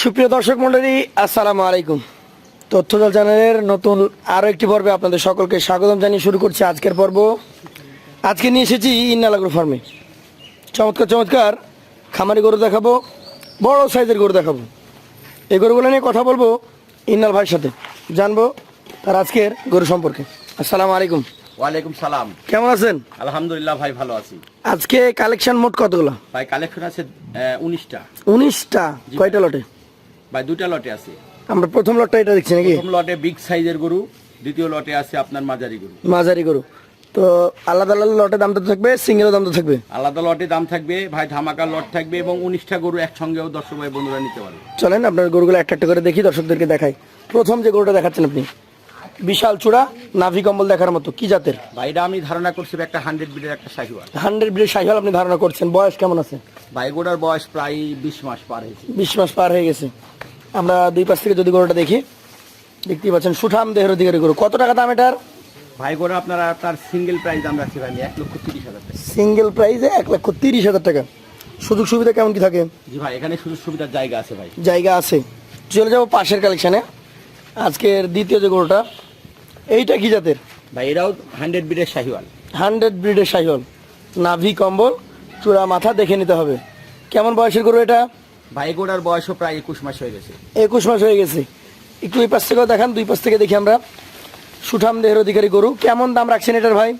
সুপ্রিয় দর্শক মন্ডলী আসসালামু আলাইকুম। তথ্যদল চ্যানেলের নতুন আরও একটি পর্বে আপনাদের সকলকে স্বাগতম জানিয়ে শুরু করছি আজকের পর্ব। আজকে নিয়ে এসেছি ইন্নালাগুর ফার্মে। চমৎকার চমৎকার। খামারি গরু দেখাবো বড় সাইজের গরু দেখাবো। এই গরুগুলো নিয়ে কথা বলব ইন্নাল ভাইয়ের সাথে। জানব তার আজকের গরু সম্পর্কে। আসসালামু আলাইকুম। ওয়ালাইকুম সালাম। কেমন আছেন? আলহামদুলিল্লাহ ভাই ভালো আছি। আজকে কালেকশন মোট কতগুলো? ভাই কালেকশন আছে উনিশটা। উনিশটা? কয়টা লটে? ভাই দুটা লটে আছে। আমরা প্রথম লটটা এটা দেখছি নাকি? প্রথম লটে বিগ সাইজের গরু দ্বিতীয় লটে আছে আপনার মাঝারি গরু। মাঝারি গরু। তো আলাদা আলাদা লটের দাম তো থাকবে সিঙ্গেল দাম তো থাকবে? আলাদা লটে দাম থাকবে ভাই ধামাকা লট থাকবে এবং উনিশটা গরু একসঙ্গেও দর্শক ভাই বন্ধুরা নিতে পারবে। চলেন আপনার গরুগুলো একটা একটা করে দেখি দর্শকদেরকে দেখাই। প্রথম যে গরুটা দেখাচ্ছেন আপনি বিশাল চূড়া নাভি কম্বল দেখার মতো কি জাতের? ভাইটা আমি ধারণা করছি একটা হান্ড্রেড বিডের একটা শাহিওয়াল হান্ড্রেড ব্রিড সাইহল আপনি ধারণা করছেন বয়স কেমন আছে? ভাই গোটার বয়স প্রায় বিশ মাস পার হয়েছে। বিশ মাস পার হয়ে গেছে। আমরা দুই পাশ থেকে যদি গরুটা দেখি দেখতেই পাচ্ছেন সুঠাম দেহের অধিকারী গরু। কত টাকা দাম এটার? ভাই গোটা আপনারা আপনার সিঙ্গেল প্রাইস দাম রাখছি ভাই এক লক্ষ তিরিশ হাজার টাকা। সিঙ্গেল প্রাইসে এক লক্ষ তিরিশ হাজার টাকা। সুযোগ সুবিধা কেমন কি থাকে? জি ভাই এখানে সুযোগ সুবিধার জায়গা আছে ভাই। জায়গা আছে। চলে যাব পাশের কালেকশানে আজকের দ্বিতীয় যে গরুটা এইটা কি জাতের? ভাই এটাও হান্ড্রেড বিডের শাহিওয়াল। হান্ড্রেড ব্রিডের সাইহল নাভি কম্বল চূড়া মাথা দেখে নিতে হবে। কেমন বয়সের গরু এটা? ভাই গোটার বয়সও প্রায় একুশ মাস হয়ে গেছে। একুশ মাস হয়ে গেছে। একটু ওই পাশ থেকেও দেখান দুই পাশ থেকে দেখি আমরা। সুঠাম দেহের অধিকারী গরু কেমন দাম রাখছেন এটার ভাই?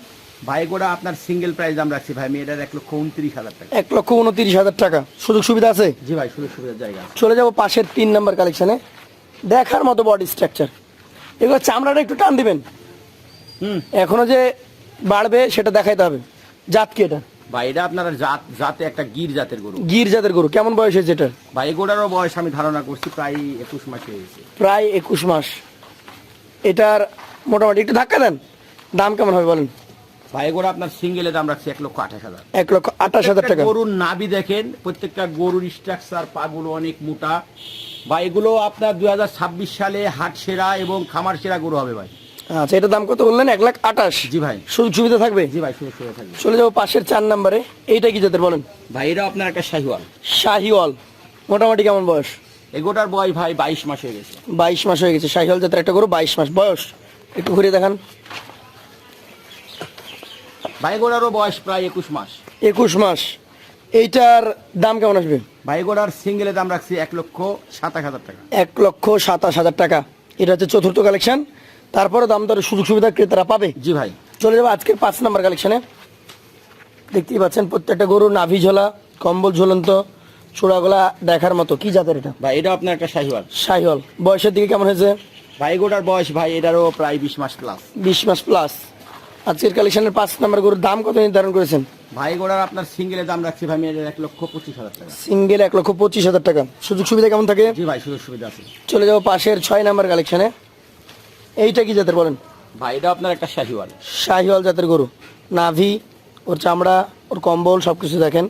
ভাই গোটা আপনার সিঙ্গেল প্রাইস দাম রাখছি ভাই আমি এটার এক লক্ষ উনত্রিশ হাজার টাকা। এক লক্ষ উনত্রিশ হাজার টাকা। সুযোগ সুবিধা আছে? জি ভাই সুযোগ সুবিধার জায়গা চলে যাব পাশের তিন নম্বর কালেকশানে দেখার মতো বডি স্ট্রাকচার এগুলো চামড়াটা একটু টান দিবেন। হুম। এখনও যে বাড়বে সেটা দেখাইতে হবে। জাত কি এটা? ভাই এটা আপনার জাত জাতে একটা গির জাতের গরু। গির জাতের গরু কেমন বয়স হয়েছে এটার? ভাই বয়স আমি ধারণা করছি প্রায় একুশ মাস প্রায় একুশ মাস। এটার মোটামুটি একটু ধাক্কা দেন দাম কেমন হবে বলেন? ভাই আপনার দাম রাখছি এক লক্ষ আঠাশ হাজার। এক লক্ষ আঠাশ হাজার টাকা। গরুর নাবি দেখেন প্রত্যেকটা গরুর স্ট্রাকচার পাগুলো অনেক মোটা। বা এগুলো আপনার দুই হাজার ছাব্বিশ সালে হাট সেরা এবং খামার সেরা গরু হবে ভাই। আচ্ছা এটার দাম কত বললেন? এক লাখ আঠাশ। জি ভাই। সুযোগ সুবিধা থাকবে? জি ভাই সুযোগ সুবিধা থাকবে। চলে যাব পাশের চার নম্বরে। এইটা কি জাতের বলেন? ভাই এটা আপনার একটা শাহিওয়াল। শাহিওয়াল। মোটামুটি কেমন বয়স? এগোটার বয়স ভাই বাইশ মাস হয়ে গেছে। বাইশ মাস হয়ে গেছে। শাহিওয়াল জাতের একটা গরু বাইশ মাস বয়স। একটু ঘুরিয়ে দেখান। ভাইগোড়ারও বয়স প্রায় একুশ মাস। একুশ মাস। এইটার দাম কেমন আসবে? ভাইগোড়ার সিঙ্গেলে দাম রাখছি এক লক্ষ সাতাশ হাজার টাকা। এক লক্ষ সাতাশ হাজার টাকা। এটা হচ্ছে চতুর্থ কালেকশন তারপরে দাম দরের সুযোগ সুবিধা ক্রেতারা পাবে। জি ভাই। চলে যাব আজকের পাঁচ নাম্বার কালেকশনে দেখতেই পাচ্ছেন প্রত্যেকটা গরু নাভি ঝোলা কম্বল ঝুলন্ত চূড়াগুলা দেখার মতো। কি জাতের এটা? ভাই এটা আপনার একটা শাহিওয়াল। শাহিওয়াল। বয়সের দিকে কেমন হয়েছে? ভাইগোড়ার বয়স ভাই এটারও প্রায় বিশ মাস প্লাস বিশ মাস প্লাস আজকের কালেকশনের পাঁচ নাম্বার গরুর দাম কত নির্ধারণ করেছেন? ভাইগোড়ার আপনার সিঙ্গেলে দাম রাখছি ভাই এটার এক লক্ষ পঁচিশ হাজার টাকা। সিঙ্গেল এক লক্ষ পঁচিশ হাজার টাকা। সুযোগ সুবিধা কেমন থাকে? জি ভাই সুযোগ সুবিধা আছে। চলে যাব পাশের ছয় নম্বর কালেকশনে এইটা কি জাতের বলেন? ভাই এটা আপনার একটা শাহিওয়াল। শাহিওয়াল জাতের গরু। নাভি ওর চামড়া ওর কম্বল সব কিছু দেখেন।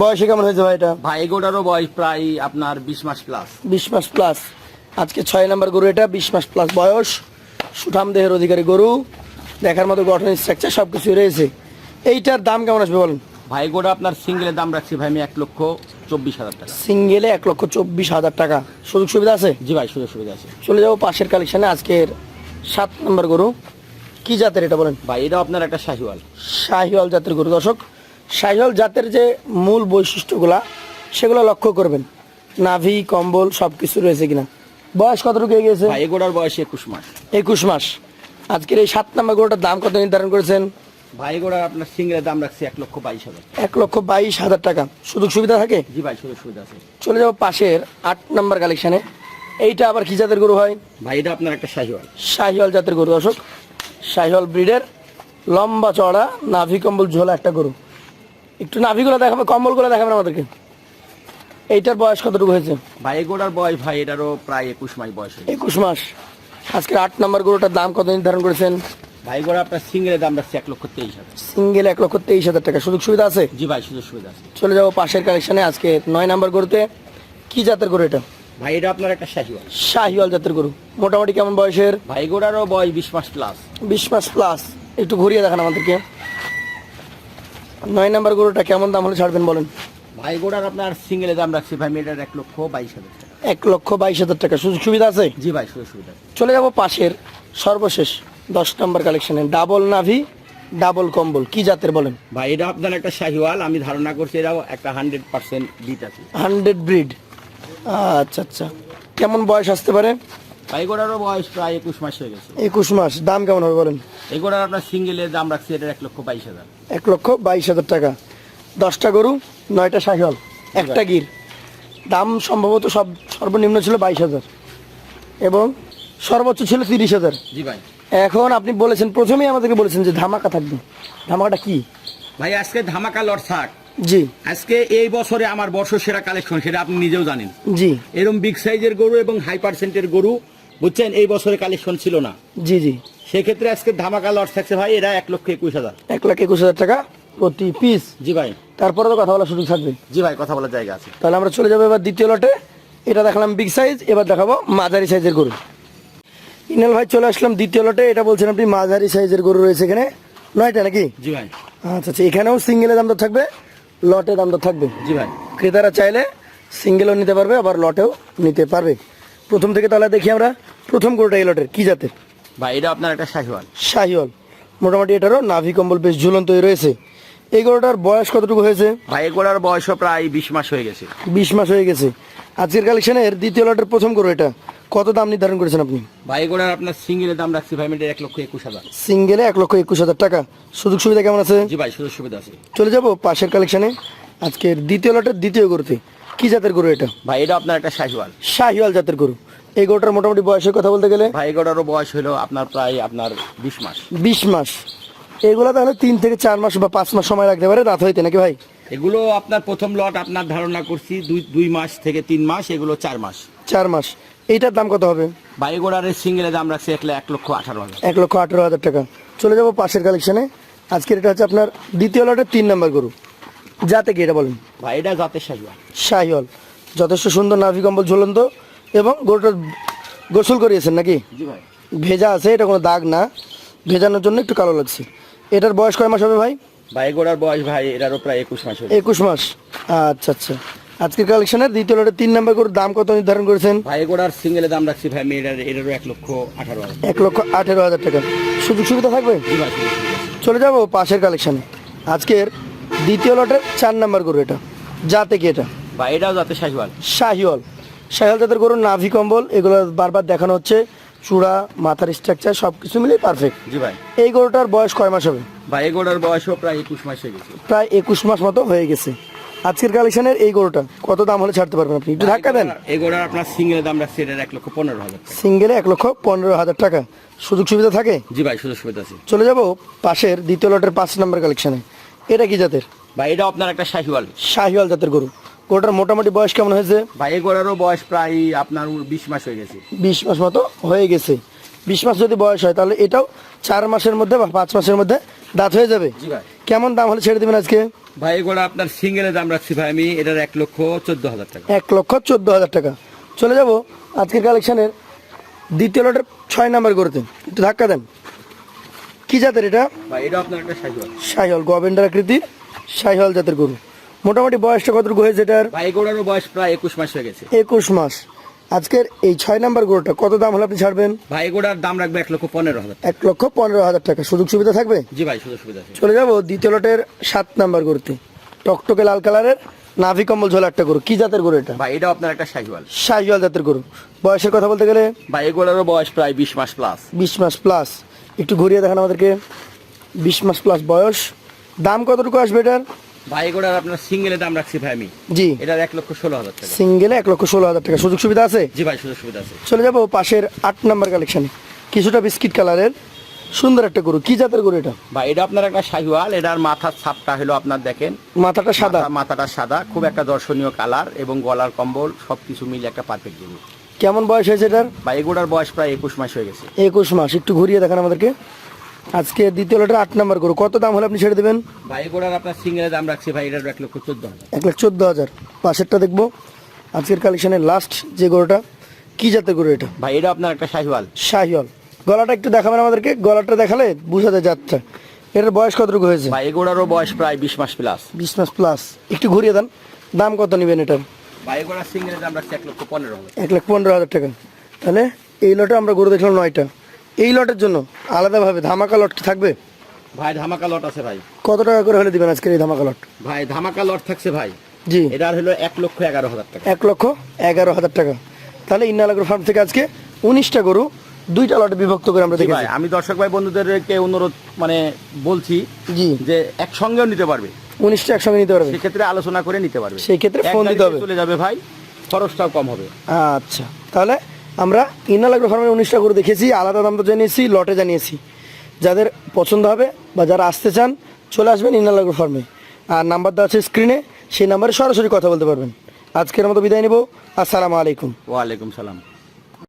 বয়সে কেমন হয়েছে ভাই এটা? ভাইগোড়ারও বয়স প্রায় আপনার বিশ মাস প্লাস বিশ মাস প্লাস আজকে ছয় নম্বর গরু এটা বিশ মাস প্লাস বয়স। সুঠাম দেহের অধিকারী গরু। দেখার মতো গঠন স্ট্রাকচার সব কিছুই রয়েছে। এইটার দাম কেমন আসবে বলেন? ভাইগোড়া আপনার সিঙ্গেলের দাম রাখছি ভাই আমি এক লক্ষ চব্বিশ হাজার টাকা। সিঙ্গেলে এক লক্ষ চব্বিশ হাজার টাকা। সুযোগ সুবিধা আছে? জি ভাই সুযোগ সুবিধা আছে। চলে যাব পাশের কালেকশনে আজকের সাত নম্বর গরু। কি জাতের এটা বলেন? ভাই এটা আপনার একটা শাহিওয়াল। শাহিওয়াল জাতের গরু। দর্শক শাহিওয়াল জাতের যে মূল বৈশিষ্ট্যগুলা সেগুলো লক্ষ্য করবেন। নাভি কম্বল সব কিছু রয়েছে কিনা। বয়স কতটুকু হয়ে গেছে? ভাইগোড়ার বয়স একুশ মাস। একুশ মাস। আজকের এই সাত নম্বর গরুটার দাম কত নির্ধারণ করেছেন? ভাই ভাইগোড়ার আপনার সিঙ্গেলের দাম রাখছি এক লক্ষ বাইশ হাজার। এক লক্ষ বাইশ হাজার টাকা। সুযোগ সুবিধা থাকে? জি ভাই সুযোগ সুবিধা আছে। চলে যাব পাশের আট নম্বর কালেকশনে এইটা আবার কি জাতের গরু হয়? ভাই এটা আপনার একটা শাহিওয়াল। শাহিওয়াল জাতের গরু দর্শক। শাহিওয়াল ব্রিডের লম্বা চড়া নাভি কম্বল ঝোলা একটা গরু। একটু নাভিগুলো দেখাবে কম্বলগুলো দেখাবেন আমাদেরকে। এইটার বয়স কতটুকু হয়েছে? ভাই ভাইগোড়ার বয়স ভাই এটারও প্রায় একুশ মাস বয়স হয়েছে। একুশ মাস। আজকে আট নম্বর গরুটার দাম কত নির্ধারণ করেছেন? ভাই ভাইগোড়া আপনার সিঙ্গেলের দাম রাখছি এক লক্ষ তেইশ হাজার। সিঙ্গেল এক লক্ষ তেইশ হাজার টাকা। সুযোগ সুবিধা আছে? জি ভাই সুযোগ সুবিধা আছে। চলে যাব পাশের কালেকশনে আজকে নয় নম্বর গরুতে। কি জাতের গরু এটা? ভাই এটা আপনার একটা শাহিওয়াল। শাহিওয়াল জাতের গরু। মোটামুটি কেমন বয়সের? ভাইগোড়ারও বয়স বিশ মাস প্লাস বিশ মাস প্লাস একটু ঘুরিয়ে দেখান আমাদেরকে। নয় নম্বর গরুটা কেমন দাম হলে ছাড়বেন বলেন? ভাইগোড়ার আপনার সিঙ্গেলের দাম রাখছি ভাই আমি এটার এক লক্ষ বাইশ হাজার টাকা। এক লক্ষ বাইশ হাজার টাকা। সুযোগ সুবিধা আছে? জি ভাই সুযোগ সুবিধা চলে যাব পাশের সর্বশেষ দশ নম্বর কালেকশনে ডাবল নাভি ডাবল কম্বল। কি জাতের বলেন? ভাই এটা আপনার একটা শাহিওয়াল। আমি ধারণা করছি এটাও একটা হান্ড্রেড পার্সেন্ট বিট আছে। হান্ড্রেড ব্রিড আচ্ছা আচ্ছা। কেমন বয়স আসতে পারে? গোড়ারও বয়স প্রায় একুশ মাস হয়ে গেছে। একুশ মাস। দাম কেমন হবে বলেন? এই গোড়ার আপনার সিঙ্গেলের দাম রাখছি এটার এক লক্ষ বাইশ হাজার। এক লক্ষ বাইশ হাজার টাকা। দশটা গরু নয়টা শাহিওয়াল একটা গির। দাম সম্ভবত সব সর্বনিম্ন ছিল বাইশ হাজার। এবং সর্বোচ্চ ছিল তিরিশ হাজার। জি ভাই। এখন আপনি বলেছেন প্রথমেই আমাদেরকে বলেছেন যে ধামাকা থাকবে। ধামাকাটা কি? ভাই আজকে ধামাকা লট থাক জি। আজকে এই বছরে আমার বর্ষ সেরা কালেকশন সেটা আপনি নিজেও জানেন। জি। এরকম বিগ সাইজের গরু এবং হাই পার্সেন্টের গরু বুঝছেন? এই বছরে কালেকশন ছিল না। জি জি। সেক্ষেত্রে আজকে ধামাকা লট থাকছে ভাই এরা এক লক্ষ একুশ হাজার। এক লাখ একুশ হাজার টাকা প্রতি পিস জি ভাই। তারপরে তো কথা বলার সুযোগ থাকবে। জি ভাই কথা বলার জায়গা আছে। তাহলে আমরা চলে যাব এবার দ্বিতীয় লটে এটা দেখালাম বিগ সাইজ এবার দেখাবো মাঝারি সাইজের গরু। ইনাল ভাই চলে আসলাম দ্বিতীয় লটে এটা বলছেন আপনি মাঝারি সাইজের গরু রয়েছে এখানে। নয়টা নাকি? জি ভাই। আচ্ছা আচ্ছা এখানেও সিঙ্গেলের দাম তো থাকবে। লটে দাম তো থাকবে। জি ভাই। ক্রেতারা চাইলে সিঙ্গেলও নিতে পারবে আবার লটেও নিতে পারবে। প্রথম থেকে তাহলে দেখি আমরা প্রথম গরুটা এই লটের কি জাতের? ভাই এটা আপনার একটা শাহিওয়াল। শাহিওয়াল। মোটামুটি এটারও নাভি কম্বল বেশ ঝুলন্তই রয়েছে। এই গরুটার বয়স কতটুকু হয়েছে? ভাই এই গরুটার বয়সও প্রায় বিশ মাস হয়ে গেছে। বিশ মাস হয়ে গেছে। আজকের কালেকশনের দ্বিতীয় লটের প্রথম গরু এটা। কত দাম নির্ধারণ করেছেন আপনি? ভাই এগুলোর আপনার সিঙ্গেলের দাম রাখছি ভাই মিটার এক লক্ষ একুশ হাজার। সিঙ্গেলে এক লক্ষ একুশ হাজার টাকা। সুযোগ সুবিধা কেমন আছে? জি ভাই সুযোগ সুবিধা আছে। চলে যাব পাশের কালেকশনে। আজকের দ্বিতীয় লটের দ্বিতীয় গরুতে। কি জাতের গরু এটা? ভাই এটা আপনার একটা শাহিওয়াল। শাহিওয়াল জাতের গরু। এই গরুটার মোটামুটি বয়সের কথা বলতে গেলে? ভাই এগুলোরও বয়স হলো আপনার প্রায় আপনার বিশ মাস। বিশ মাস। এগুলো তাহলে তিন থেকে চার মাস বা পাঁচ মাস সময় লাগতে পারে রাত হইতে নাকি ভাই? এগুলো আপনার প্রথম লট আপনার ধারণা করছি দুই দুই মাস থেকে তিন মাস এগুলো চার মাস। চার মাস। এইটার দাম কত হবে? ভাই এগুলোর সিঙ্গেলের দাম রাখছি এক এক লক্ষ আঠারো হাজার। এক লক্ষ আঠেরো হাজার টাকা। চলে যাব পাশের কালেকশনে আজকের এটা হচ্ছে আপনার দ্বিতীয় লটের তিন নম্বর গরু। যাতে কি এটা বলেন? ভাই এটা জাতের শাহিওয়াল শাহিওয়াল যথেষ্ট সুন্দর নাভি কম্বল ঝুলন্ত এবং গরুটা গোসল করিয়েছেন নাকি? জি ভাই। ভেজা আছে এটা কোনো দাগ না। ভেজানোর জন্য একটু কালো লাগছে। এটার বয়স কয় মাস হবে ভাই? ভাই এগুলোর বয়স ভাই এটারও প্রায় একুশ মাস একুশ মাস। আচ্ছা আচ্ছা। আজকের কালেকশনের দ্বিতীয় লটের তিন নম্বর গরুর দাম কত নির্ধারণ করেছেন? ভাই এগুলোর সিঙ্গেলের দাম রাখছি ভাই আমি এটার এটারও এক লক্ষ আঠারো হাজার। এক লক্ষ আঠেরো হাজার টাকা। সুযোগ সুবিধা থাকবে? চলে যাব পাশের কালেকশনে। আজকের দ্বিতীয় লটের চার নাম্বার গরু এটা। যাতে কি এটা? ভাই এটাও জাতের শাহিওয়াল। শাহিওয়াল। শাহিওয়াল জাতের গরু নাভি কম্বল এগুলো বারবার দেখানো হচ্ছে। চূড়া মাথার স্ট্রাকচার সব কিছু মিলে পারফেক্ট জি ভাই। এই গরুটার বয়স কয় মাস হবে? ভাই এগুলোর বয়সও প্রায় একুশ মাস হয়ে গেছে। প্রায় একুশ মাস মতো হয়ে গেছে। আজকের কালেকশনের এই গরুটা কত দাম হলে ছাড়তে পারবেন আপনি? একটু ধাক্কা দেন। এগুলোর আপনার সিঙ্গেলের দাম রাখছি এটার এক লক্ষ পনেরো হাজার সিঙ্গেলে এক লক্ষ পনেরো হাজার টাকা। সুযোগ সুবিধা থাকে? জি ভাই সুযোগ সুবিধা আছে। চলে যাব পাশের দ্বিতীয় লটের পাঁচ নম্বর কালেকশনে এটা কি জাতের? ভাই এটা আপনার একটা শাহিওয়াল। শাহিওয়াল জাতের গরু। গরুটার মোটামুটি বয়স কেমন হয়েছে? ভাই এগুলোরও বয়স প্রায় আপনার বিশ মাস হয়ে গেছে। বিশ মাস মতো হয়ে গেছে। বিশ মাস যদি বয়স হয় তাহলে এটাও চার মাসের মধ্যে বা পাঁচ মাসের মধ্যে দাঁত হয়ে যাবে। কেমন দাম হলে ছেড়ে দেবেন আজকে? ভাই এগুলো আপনার সিঙ্গেলের দাম রাখছি ভাই আমি এটার এক লক্ষ চোদ্দ হাজার টাকা। এক লক্ষ চোদ্দ হাজার টাকা। চলে যাব আজকের কালেকশনের দ্বিতীয় লটের ছয় নাম্বার গরুতে। একটু ধাক্কা দেন। কি জাতের এটা? ভাই এটা আপনার একটা শাহিওয়াল শাহিওয়াল গভেন্ডার আকৃতির শাহিওয়াল জাতের গরু। মোটামুটি বয়সটা কতটুকু হয়েছে এটার? ভাই এগুলোরও বয়স প্রায় একুশ মাস হয়ে গেছে। একুশ মাস। আজকের এই ছয় নাম্বার গরুটা কত দাম হলে আপনি ছাড়বেন? ভাই এগুলোর দাম রাখবে এক লক্ষ পনেরো হাজার এক লক্ষ পনেরো হাজার টাকা। সুযোগ সুবিধা থাকবে? জি ভাই সুযোগ সুবিধা আছে। চলে যাব দ্বিতীয় লটের সাত নাম্বার গরুতে। টকটকে লাল কালারের নাভি কম্বল ঝোলা একটা গরু। কি জাতের গরু এটা? ভাই এটা আপনার একটা শাহিওয়াল শাহিওয়াল জাতের গরু। বয়সের কথা বলতে গেলে? ভাই এগুলোরও বয়স প্রায় বিশ মাস প্লাস বিশ মাস প্লাস একটু ঘুরিয়ে দেখান আমাদেরকে। বিশ মাস প্লাস বয়স। দাম কতটুকু আসবে এটার? ভাই এগুলোর আপনার সিঙ্গেলের দাম রাখছি ভাই আমি। জি। এটার এক লক্ষ ষোলো হাজার টাকা। সিঙ্গেলে এক লক্ষ ষোলো হাজার টাকা। সুযোগ সুবিধা আছে? জি ভাই সুযোগ সুবিধা আছে। চলে যাব পাশের আট নাম্বার কালেকশনে কিছুটা বিস্কিট কালারের সুন্দর একটা গরু। কি জাতের গরু এটা? ভাই এটা আপনার একটা শাহিওয়াল। এটার মাথার ছাপটা হলো আপনার দেখেন। মাথাটা সাদা। মাথাটা সাদা। খুব একটা দর্শনীয় কালার এবং গলার কম্বল সবকিছু মিলে একটা পারফেক্ট জিনিস কেমন বয়স হয়েছে এটার? ভাই এগুলোর বয়স প্রায় একুশ মাস হয়ে গেছে। একুশ মাস। একটু ঘুরিয়ে দেখান আমাদেরকে। আজকে দ্বিতীয় লটের আট নাম্বার গরু। কত দাম হলে আপনি ছেড়ে দেবেন? ভাই এগুলোর আপনার সিঙ্গেলের দাম রাখছি ভাই এটার এক লক্ষ চোদ্দ হাজার। এক লাখ চোদ্দ হাজার। পাশেরটা দেখব। আজকের কালেকশনের লাস্ট যে গরুটা কি জাতের গরু এটা? ভাই এটা আপনার একটা শাহিওয়াল। শাহিওয়াল। গলাটা একটু দেখাবেন আমাদেরকে? গলাটা দেখালে বোঝা যায় যাত্রা এটার বয়স কতটুকু হয়েছে? ভাই এগুলোরও বয়স প্রায় বিশ মাস প্লাস বিশ মাস প্লাস একটু ঘুরিয়ে দেন। দাম কত নেবেন এটার? বা এগুলো সিঙ্গেল দাম রাখছি এক লক্ষ পনেরো হাজার। এক লাখ পনেরো হাজার টাকা। তাহলে এই লটে আমরা গরু দেখলাম নয়টা। এই লটের জন্য আলাদাভাবে ধামাকা লট কি থাকবে? ভাই ধামাকা লট আছে ভাই। কত টাকা করে হলে দিবেন আজকের এই ধামাকা লট? ভাই ধামাকা লট থাকছে ভাই। জি। এটার হলো এক লক্ষ এগারো হাজার টাকা। এক লক্ষ এগারো হাজার টাকা। তাহলে ইন্নালাগর ফার্ম থেকে আজকে উনিশটা গরু দুইটা লটে বিভক্ত করে আমরা ভাই আমি দর্শক ভাই বন্ধুদেরকে অনুরোধ মানে বলছি জি। যে একসঙ্গেও নিতে পারবে। উনিশটা একসঙ্গে নিতে পারবে। সেক্ষেত্রে আলোচনা করে নিতে পারবে। সেই ক্ষেত্রে ফোন দিতে হবে। চলে যাবে ভাই খরচটাও কম হবে। আচ্ছা তাহলে আমরা ইন্নালাগর ফার্মের উনিশটা গরু দেখেছি আলাদা দাম তো জানিয়েছি লটে জানিয়েছি। যাদের পছন্দ হবে বা যারা আসতে চান, চলে আসবেন ইন্নালাগর ফার্মে। আর নাম্বার দেওয়া আছে স্ক্রিনে, সেই নাম্বারে সরাসরি কথা বলতে পারবেন। আজকের মতো বিদায় নেব। আসসালামু আলাইকুম। ওয়ালাইকুম সালাম।